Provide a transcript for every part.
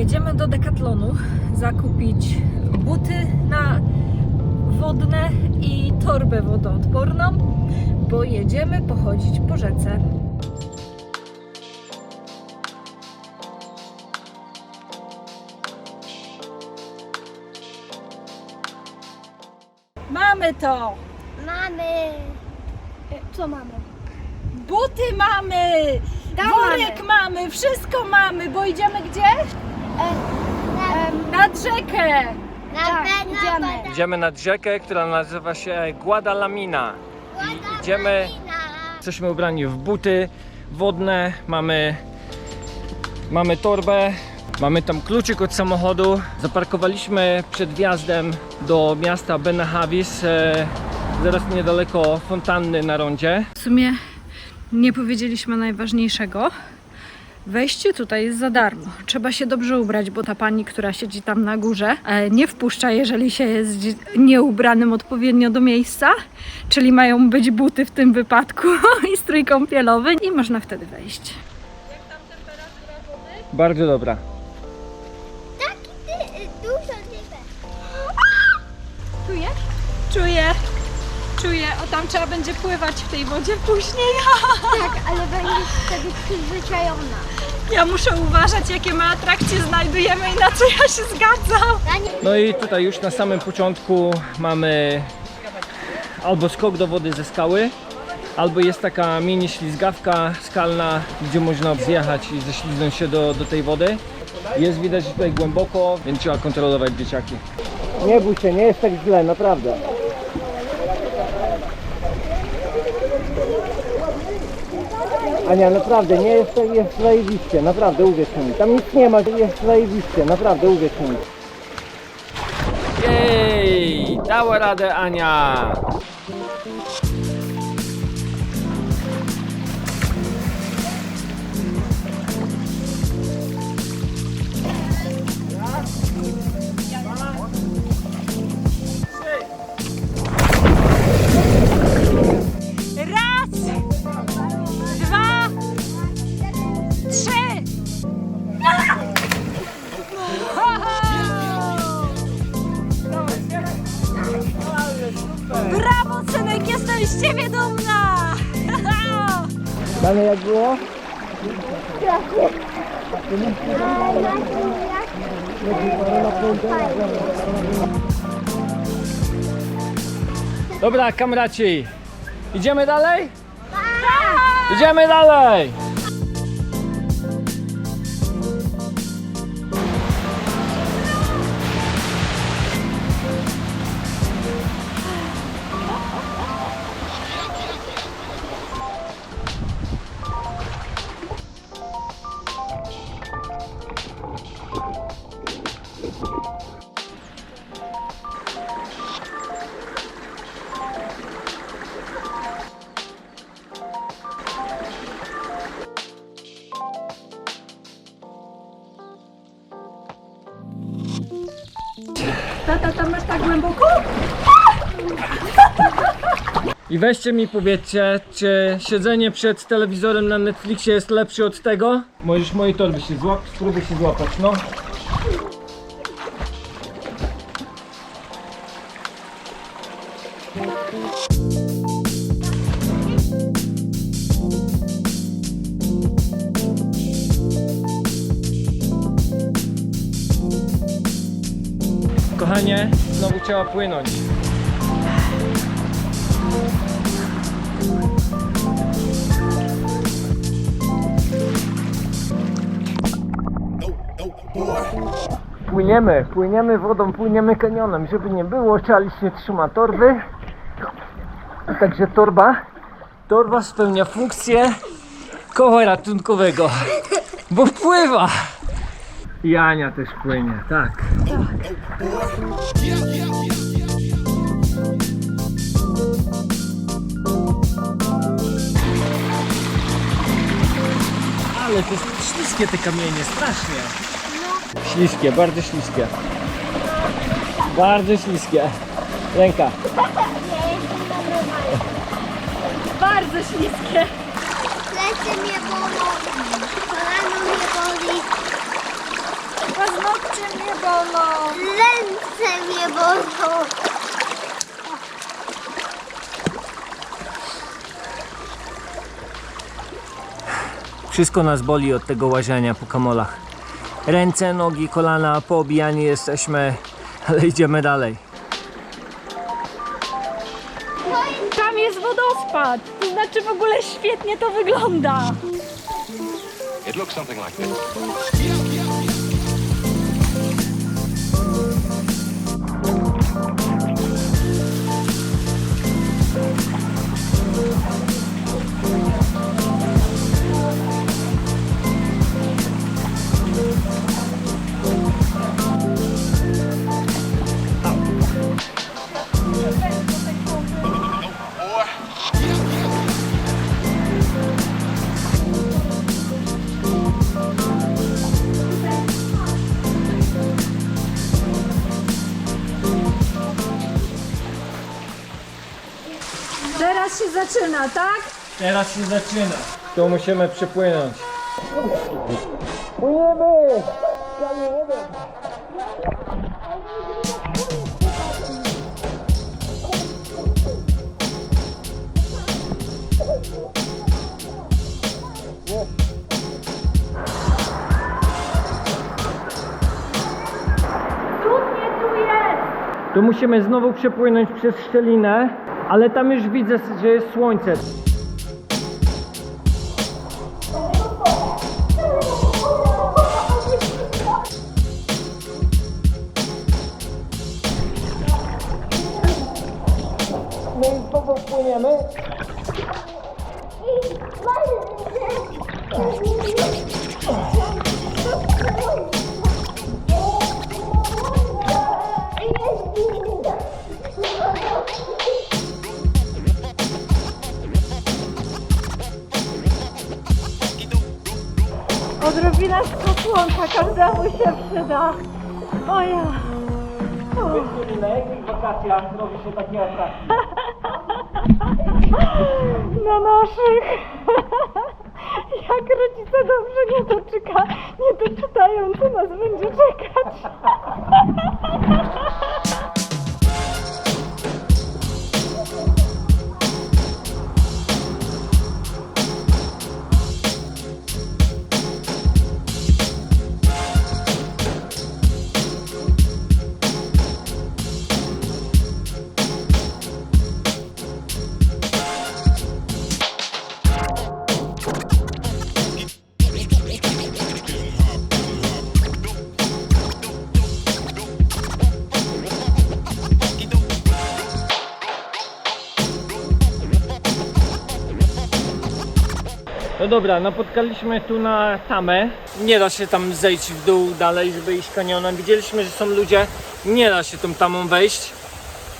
Jedziemy do Decathlonu zakupić buty na wodne i torbę wodoodporną, bo jedziemy pochodzić po rzece. Mamy to! Mamy. E, Co mamy? Buty mamy! Worek mamy. wszystko mamy, bo idziemy gdzie? Na, Nad rzekę! na tak, pewno idziemy. woda. Idziemy nad rzekę, która nazywa się Guadalamina. I idziemy, jesteśmy ubrani w buty wodne, mamy, mamy torbę, mamy tam kluczyk od samochodu. Zaparkowaliśmy przed wjazdem do miasta Benahavis, e, zaraz niedaleko fontanny na rondzie. W sumie nie powiedzieliśmy najważniejszego. Wejście tutaj jest za darmo. Trzeba się dobrze ubrać, bo ta pani, która siedzi tam na górze, e, nie wpuszcza, jeżeli się jest nieubranym odpowiednio do miejsca. Czyli mają być buty w tym wypadku i strój kąpielowy i można wtedy wejść. Bardzo dobra. Taki ty, dużo nie Czujesz? Czuję. Czuję. O, tam trzeba będzie pływać w tej wodzie później. Tak, ale będziesz wtedy przyzwyczajona. Ja muszę uważać, jakie my atrakcje znajdujemy i na co ja się zgadzam. No i tutaj już na samym początku mamy albo skok do wody ze skały, albo jest taka mini ślizgawka skalna, gdzie można zjechać i ześliznąć się do, do tej wody. Jest widać tutaj głęboko, więc trzeba kontrolować dzieciaki. Nie bój się, nie jest tak źle, naprawdę. Ania, naprawdę, nie jest, jest zajebiście, naprawdę, uwierz mi. Tam nic nie ma, jest zajebiście, naprawdę, uwierz mi. Jej, dała radę Ania. Dane jak było? Dobra, kamraci. Idziemy dalej? Idziemy dalej! Tata, tam masz tak głęboko? I weźcie mi powiedzcie, czy siedzenie przed telewizorem na Netflixie jest lepsze od tego? Możesz mojej torby się złapać, spróbuj się złapać, no. Kochanie, znowu trzeba płynąć. Płyniemy, płyniemy wodą, płyniemy kanionem, żeby nie było, Charles nie trzyma torby. Także torba, torba spełnia funkcję koła ratunkowego, bo wpływa. I Ania też płynie, tak. Ale to jest śliskie te kamienie, strasznie. Śliskie, bardzo śliskie. Bardzo śliskie. Ręka. Bardzo śliskie. plecy mnie bolą, kolano mnie boli. Paznokcie mnie bolą. Ręce mnie bolą. Wszystko nas boli od tego łażenia po kamolach. Ręce, nogi, kolana, poobijani jesteśmy, ale idziemy dalej. Tam jest wodospad. To znaczy w ogóle świetnie to wygląda. It looks something like this. Się zaczyna, tak? Teraz się zaczyna. Tu musimy przepłynąć. Płyniemy! Trudnie tu jest. Tu musimy znowu przepłynąć przez szczelinę, ale tam już widzę, że jest słońce. My znowu płyniemy. Każdemu się przyda. O ja. Na jakich wakacjach robi się takie atrakcje? Na naszych. Jak rodzice dobrze nie doczyka, nie doczytają, co nas będzie czekać. No dobra, napotkaliśmy tu na tamę. Nie da się tam zejść w dół dalej, żeby iść kanionem. Widzieliśmy, że są ludzie. Nie da się tą tamą wejść.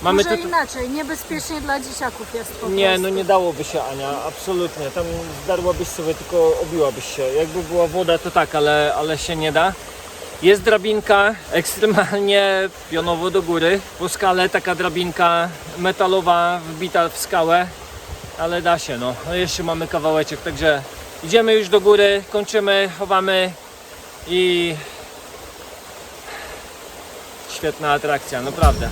Mamy Może tu... inaczej, niebezpiecznie dla dzieciaków jest po Nie, prostu. no nie dałoby się Ania, absolutnie. Tam zdarłabyś sobie, tylko obiłabyś się. Jakby była woda, to tak, ale, ale się nie da. Jest drabinka ekstremalnie pionowo do góry. Po skale taka drabinka metalowa wbita w skałę, ale da się no. no jeszcze mamy kawałeczek, także idziemy już do góry, kończymy, chowamy i świetna atrakcja, naprawdę.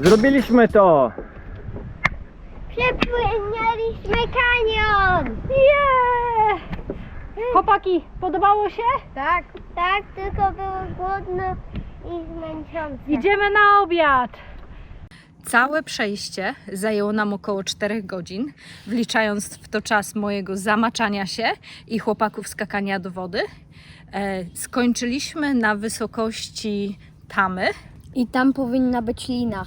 Zrobiliśmy to! Przepłynęliśmy kanion. Yeah! Chłopaki, podobało się? Tak, tak, tylko było głodno i zmęczące. Idziemy na obiad. Całe przejście zajęło nam około 4 godzin, wliczając w to czas mojego zamaczania się i chłopaków skakania do wody. E, skończyliśmy na wysokości tamy. I tam powinna być lina.